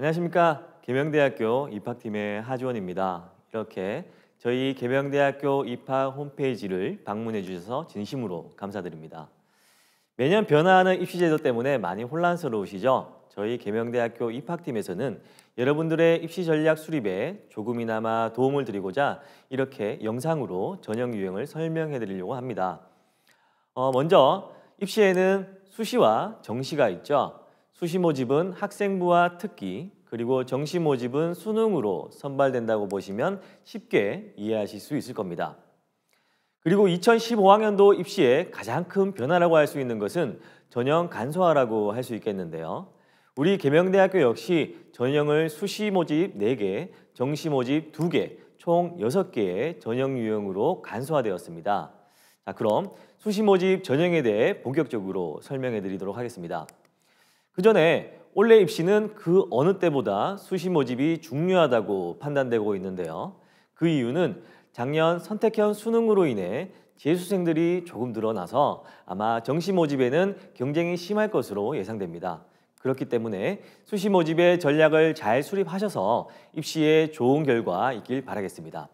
안녕하십니까 계명대학교 입학팀의 하주원입니다. 이렇게 저희 계명대학교 입학 홈페이지를 방문해 주셔서 진심으로 감사드립니다. 매년 변화하는 입시 제도 때문에 많이 혼란스러우시죠? 저희 계명대학교 입학팀에서는 여러분들의 입시 전략 수립에 조금이나마 도움을 드리고자 이렇게 영상으로 전형 유형을 설명해 드리려고 합니다. 어, 먼저 입시에는 수시와 정시가 있죠. 수시 모집은 학생부와 특기, 그리고 정시 모집은 수능으로 선발된다고 보시면 쉽게 이해하실 수 있을 겁니다. 그리고 2015학년도 입시의 가장 큰 변화라고 할 수 있는 것은 전형 간소화라고 할 수 있겠는데요. 우리 계명대학교 역시 전형을 수시 모집 4개, 정시 모집 2개, 총 6개의 전형 유형으로 간소화되었습니다. 자, 그럼 수시 모집 전형에 대해 본격적으로 설명해 드리도록 하겠습니다. 그 전에 올해 입시는 그 어느 때보다 수시 모집이 중요하다고 판단되고 있는데요. 그 이유는 작년 선택형 수능으로 인해 재수생들이 조금 늘어나서 아마 정시 모집에는 경쟁이 심할 것으로 예상됩니다. 그렇기 때문에 수시 모집의 전략을 잘 수립하셔서 입시에 좋은 결과 있길 바라겠습니다.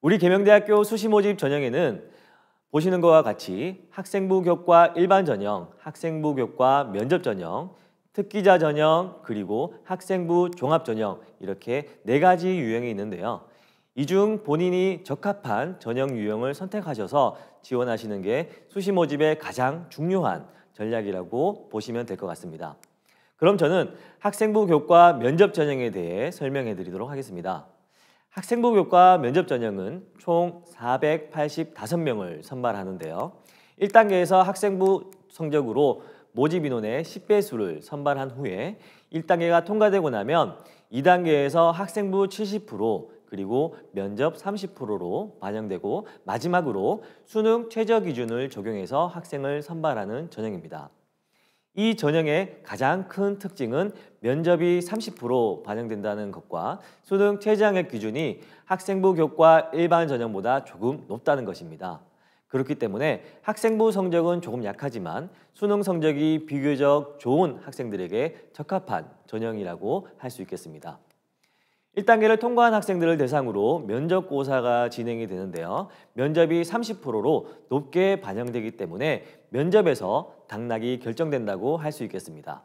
우리 계명대학교 수시 모집 전형에는 보시는 것과 같이 학생부 교과 일반 전형, 학생부 교과 면접 전형, 특기자 전형, 그리고 학생부 종합 전형 이렇게 네 가지 유형이 있는데요. 이 중 본인이 적합한 전형 유형을 선택하셔서 지원하시는 게 수시 모집의 가장 중요한 전략이라고 보시면 될 것 같습니다. 그럼 저는 학생부 교과 면접 전형에 대해 설명해 드리도록 하겠습니다. 학생부 교과 면접 전형은 총 485명을 선발하는데요. 1단계에서 학생부 성적으로 모집 인원의 10배 수를 선발한 후에 1단계가 통과되고 나면 2단계에서 학생부 70% 그리고 면접 30%로 반영되고 마지막으로 수능 최저 기준을 적용해서 학생을 선발하는 전형입니다. 이 전형의 가장 큰 특징은 면접이 30% 반영된다는 것과 수능 최저학력 기준이 학생부 교과 일반 전형보다 조금 높다는 것입니다. 그렇기 때문에 학생부 성적은 조금 약하지만 수능 성적이 비교적 좋은 학생들에게 적합한 전형이라고 할 수 있겠습니다. 1단계를 통과한 학생들을 대상으로 면접고사가 진행이 되는데요. 면접이 30%로 높게 반영되기 때문에 면접에서 당락이 결정된다고 할 수 있겠습니다.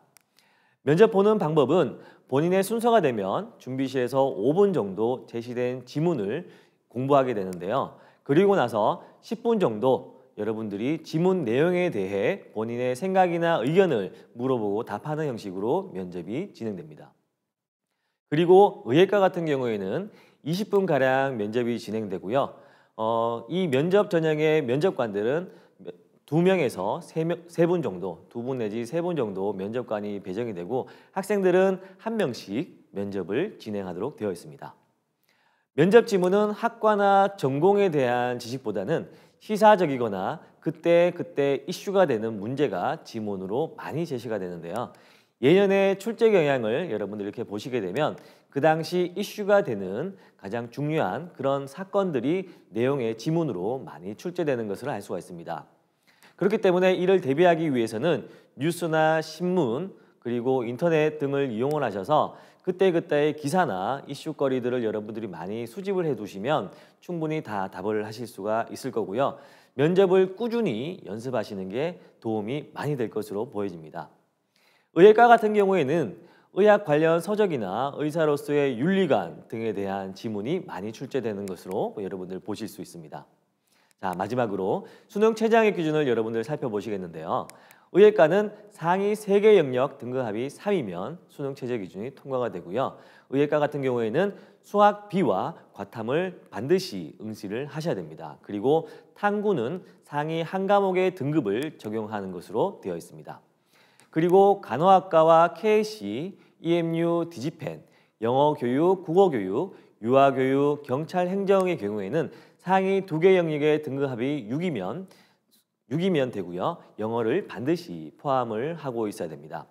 면접 보는 방법은 본인의 순서가 되면 준비실에서 5분 정도 제시된 지문을 공부하게 되는데요. 그리고 나서 10분 정도 여러분들이 지문 내용에 대해 본인의 생각이나 의견을 물어보고 답하는 형식으로 면접이 진행됩니다. 그리고 의예과 같은 경우에는 20분 가량 면접이 진행되고요. 어, 이 면접 전형의 면접관들은 두 명에서 세분 정도, 두 분 내지 세 분 정도 면접관이 배정이 되고 학생들은 한 명씩 면접을 진행하도록 되어 있습니다. 면접 지문은 학과나 전공에 대한 지식보다는 시사적이거나 그때 그때 이슈가 되는 문제가 지문으로 많이 제시가 되는데요. 예년의 출제 경향을 여러분들 이렇게 보시게 되면 그 당시 이슈가 되는 가장 중요한 그런 사건들이 내용의 지문으로 많이 출제되는 것을 알 수가 있습니다. 그렇기 때문에 이를 대비하기 위해서는 뉴스나 신문 그리고 인터넷 등을 이용을 하셔서 그때그때의 기사나 이슈거리들을 여러분들이 많이 수집을 해두시면 충분히 다 답을 하실 수가 있을 거고요. 면접을 꾸준히 연습하시는 게 도움이 많이 될 것으로 보여집니다. 의예과 같은 경우에는 의학 관련 서적이나 의사로서의 윤리관 등에 대한 지문이 많이 출제되는 것으로 여러분들 보실 수 있습니다. 자 마지막으로 수능 최저학력 기준을 여러분들 살펴보시겠는데요. 의예과는 상위 3개 영역 등급합이 3이면 수능 최저 기준이 통과가 되고요. 의예과 같은 경우에는 수학 B와 과탐을 반드시 응시를 하셔야 됩니다. 그리고 탐구는 상위 한 과목의 등급을 적용하는 것으로 되어 있습니다. 그리고 간호학과와 KC, EMU, 디지펜, 영어 교육, 국어 교육, 유아 교육, 경찰 행정의 경우에는 상위 두 개 영역의 등급합이 6이면 6이면 되고요. 영어를 반드시 포함을 하고 있어야 됩니다.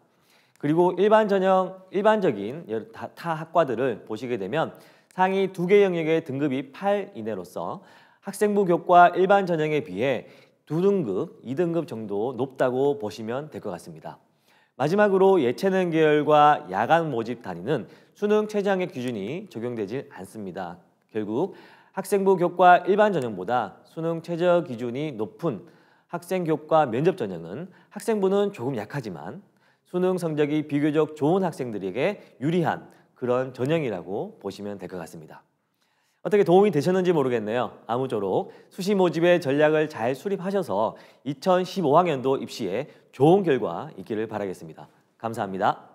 그리고 일반 전형, 일반적인 타 학과들을 보시게 되면 상위 두 개 영역의 등급이 8 이내로서 학생부 교과 일반 전형에 비해 두 등급, 2등급 정도 높다고 보시면 될 것 같습니다. 마지막으로 예체능 계열과 야간 모집 단위는 수능 최저학력 기준이 적용되질 않습니다. 결국 학생부 교과 일반 전형보다 수능 최저 기준이 높은 학생 교과 면접 전형은 학생부는 조금 약하지만 수능 성적이 비교적 좋은 학생들에게 유리한 그런 전형이라고 보시면 될 것 같습니다. 어떻게 도움이 되셨는지 모르겠네요. 아무쪼록 수시 모집의 전략을 잘 수립하셔서 2015학년도 입시에 좋은 결과 있기를 바라겠습니다. 감사합니다.